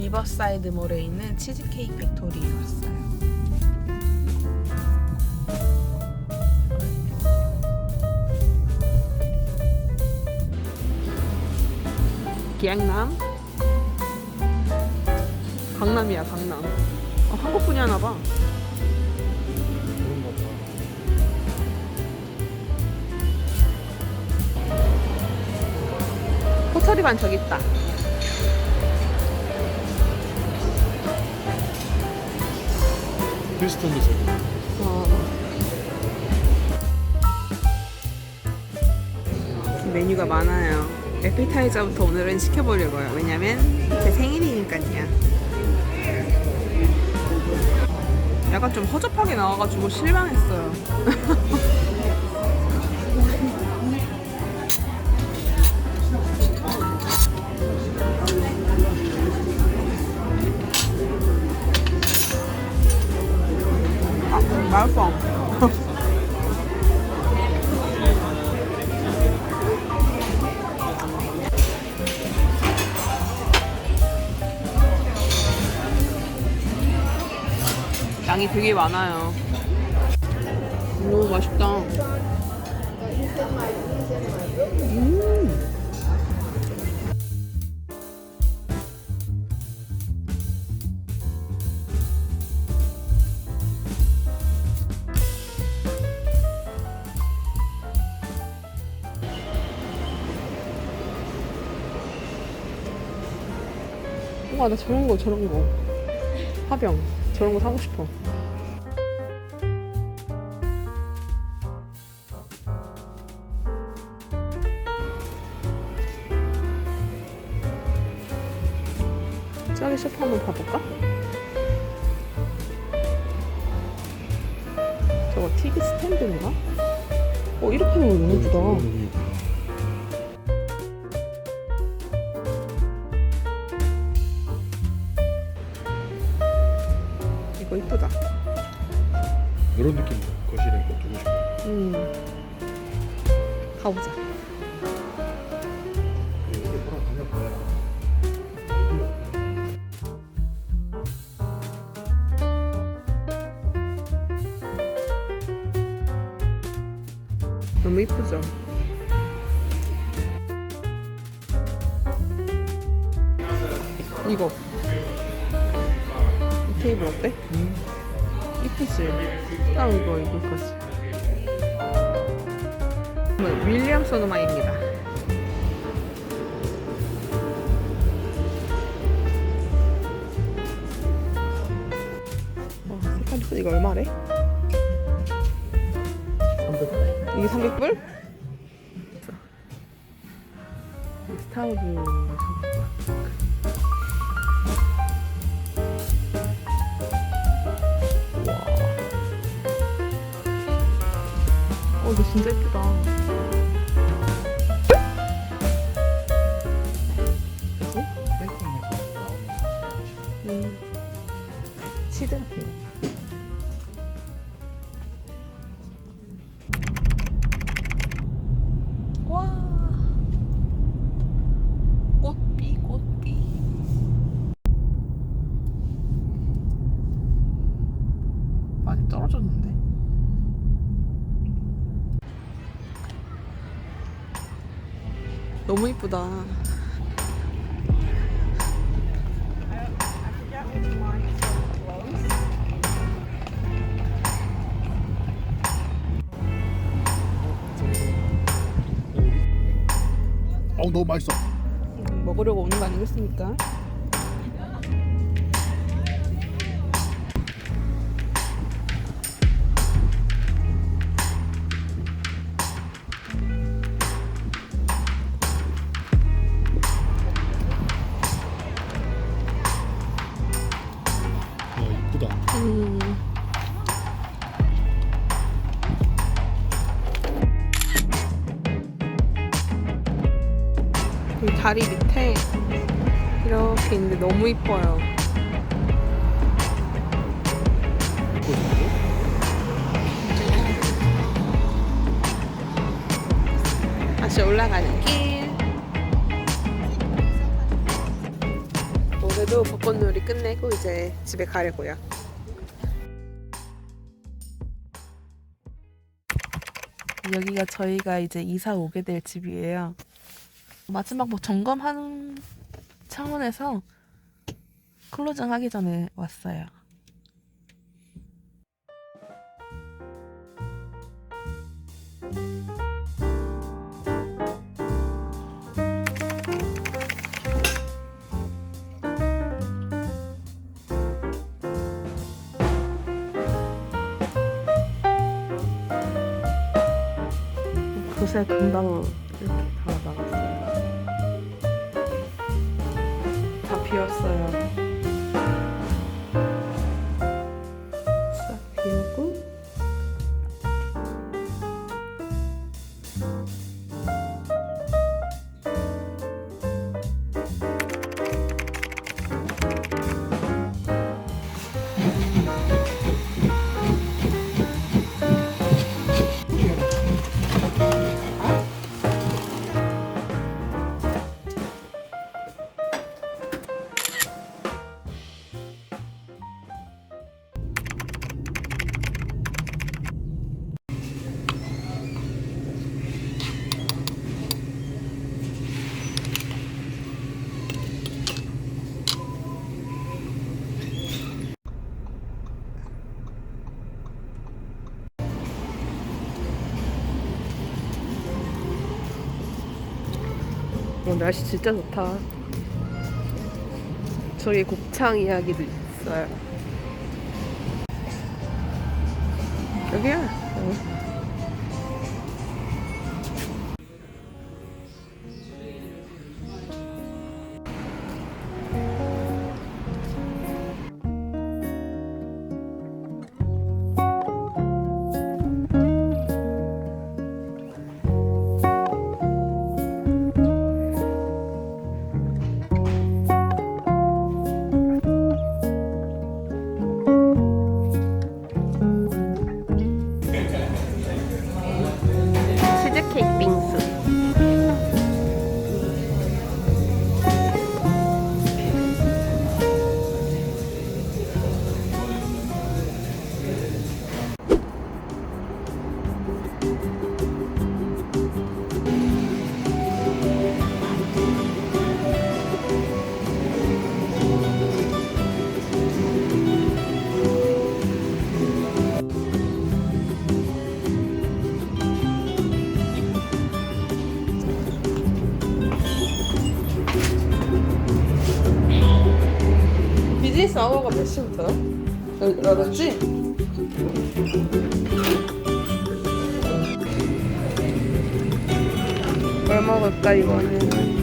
리버사이드 몰에 있는 치즈케이크 팩토리에 왔어요. 기양남? 강남이야 강남. 어, 한국 분이 하나 봐. 그런 거 봐. 포터리반 저기 있다. 휴스턴도 저기. 어. 메뉴가 많아요. 에피타이저부터 오늘은 시켜보려고요. 왜냐면 제 생일이니까요. 약간 좀 허접하게 나와가지고 실망했어요. 맛있어. 양이 되게 많아요. 너무 맛있다. 음. 와, 나 저런 거, 저런 거. 화병. 저런 거 사고 싶어. 저기 셰프 한번 봐볼까? 저거 TV 스탠드인가? 어, 이렇게 하는 거 너무 예쁘다. 이런 느낌 거실에 이거 두고 싶어. 음. 가보자. 이게 뭐라 가면 봐야. 너무 이쁘죠? 이거 이 테이블 어때? 이쁘지? 딱 이거 이거까지 윌리엄 소노마입니다 와 색깔 이쁘 이거 얼마래? 300. 이게 300불? 스타우브 이거 진짜 예쁘다 너무 이쁘다 어우 너무 맛있어. 먹으려고 오는 거 아니겠습니까? 음. 이 다리 밑에 이렇게 있는데 너무 이뻐요. 다시 올라가는 길. 저희도 벚꽃놀이 끝내고 이제 집에 가려고요. 여기가 저희가 이제 이사 오게 될 집이에요. 마지막 뭐 점검하는 차원에서 클로징 하기 전에 왔어요. 그새 금방 어, 날씨 진짜 좋다. 저기 곱창 이야기도 있어요. 여기야. 1리스 아워가 몇 시부터요? 나랬지 뭘 먹을까 이번에는